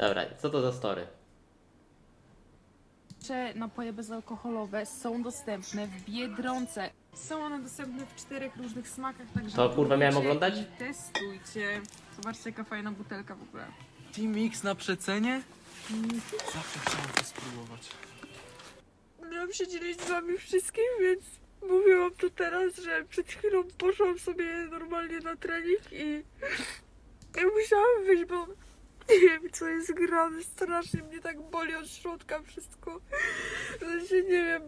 Dobra, co to za story? Jeszcze napoje bezalkoholowe są dostępne w Biedronce. Są one dostępne w czterech różnych smakach, także To, kurwa, miałem próbujcie oglądać? i Testujcie. Zobaczcie jaka fajna butelka w ogóle. Team X na przecenie? Zawsze chciałem to spróbować. Miałam się dzielić z wami wszystkim, więc mówiłam to teraz, że przed chwilą poszłam sobie normalnie na trening i ja musiałam wyjść, bo nie wiem co jest grane, strasznie mnie tak boli od środka wszystko. Sensie nie wiem,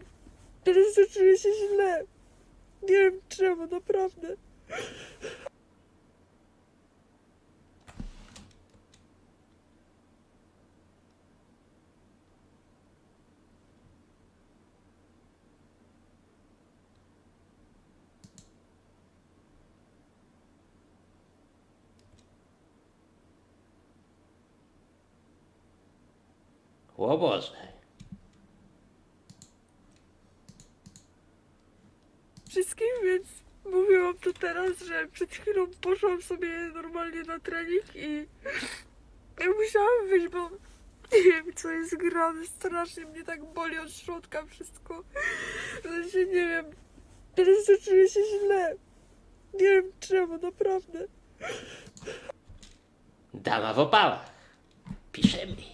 teraz czuję się źle. Nie wiem czemu, naprawdę. O Boże. wszystkim, więc mówiłam to teraz, że przed chwilą poszłam sobie normalnie na trening i ja musiałam wyjść, bo nie wiem co jest grane, strasznie mnie tak boli od środka wszystko. W sensie nie wiem, teraz to czuję się źle. Nie wiem czemu, naprawdę. Dama w opałach. Pisze mi.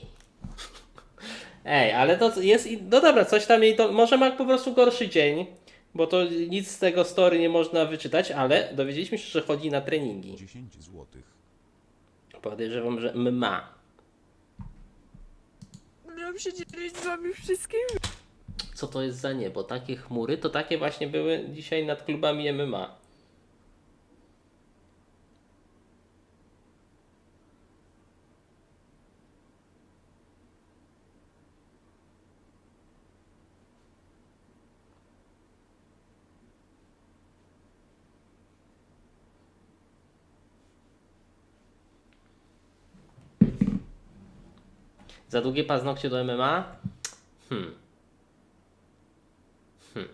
Ej, ale to jest. i- No dobra, coś tam jej to. Może ma po prostu gorszy dzień, bo to nic z tego story nie można wyczytać, ale dowiedzieliśmy się, że chodzi na treningi. 10 złotych. Podejrzewam, że ma. Miałam się dzielić z wami wszystkim, Co to jest za niebo? Takie chmury to takie właśnie były dzisiaj nad klubami MMA. Za długie paznokcie do MMA? Hmm. Hmm.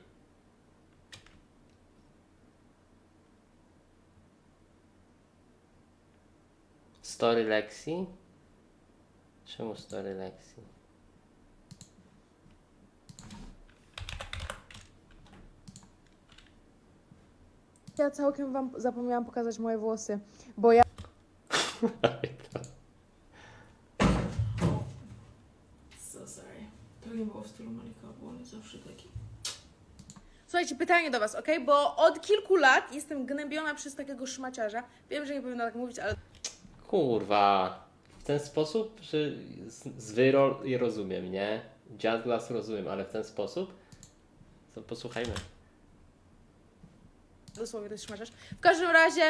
Story Lexi? Czemu Story Lexi? Ja całkiem wam zapomniałam pokazać moje włosy, bo ja To nie było w stylu Malika, bo on jest zawsze taki. Słuchajcie, pytanie do was, ok? Bo od kilku lat jestem gnębiona przez takiego szmaciarza. Wiem, że nie powinna tak mówić, ale Kurwa. W ten sposób, że z, z wyrol je rozumiem, nie? Glass rozumiem, ale w ten sposób? To posłuchajmy. dosłownie to jest szmaciarz. W każdym razie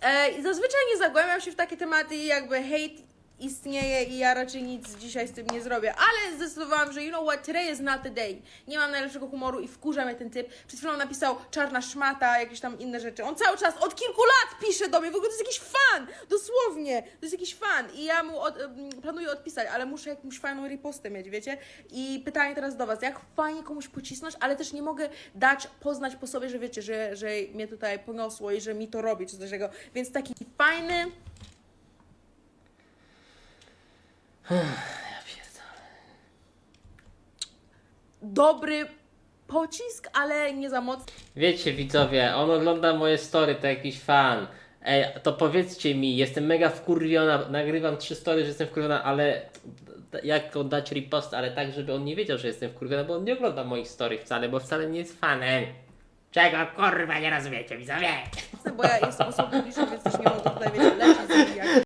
e, zazwyczaj nie zagłębiam się w takie tematy i jakby hate istnieje i ja raczej nic dzisiaj z tym nie zrobię, ale zdecydowałam, że you know what, today is not the day. Nie mam najlepszego humoru i wkurza mnie ten typ. Przed chwilą napisał czarna szmata, jakieś tam inne rzeczy. On cały czas od kilku lat pisze do mnie, w ogóle to jest jakiś fan, dosłownie, to jest jakiś fan i ja mu od, planuję odpisać, ale muszę jakąś fajną ripostę mieć, wiecie? I pytanie teraz do was, jak fajnie komuś pocisnąć, ale też nie mogę dać poznać po sobie, że wiecie, że, że mnie tutaj poniosło i że mi to robi, czy coś takiego. Więc taki fajny, Ja pierdolę. dobry pocisk, ale nie za mocny. Wiecie widzowie, on ogląda moje story, to jakiś fan. Ej, to powiedzcie mi, jestem mega wkurwiona, nagrywam trzy story, że jestem wkurwiona, ale jak dać ripost, ale tak, żeby on nie wiedział, że jestem wkurwiona, bo on nie ogląda moich story wcale, bo wcale nie jest fanem. Czego kurwa nie rozumiecie widzowie? bo ja jestem osobą publiczną, więc też nie mogę tutaj, wiecie, lecieć z nimi jak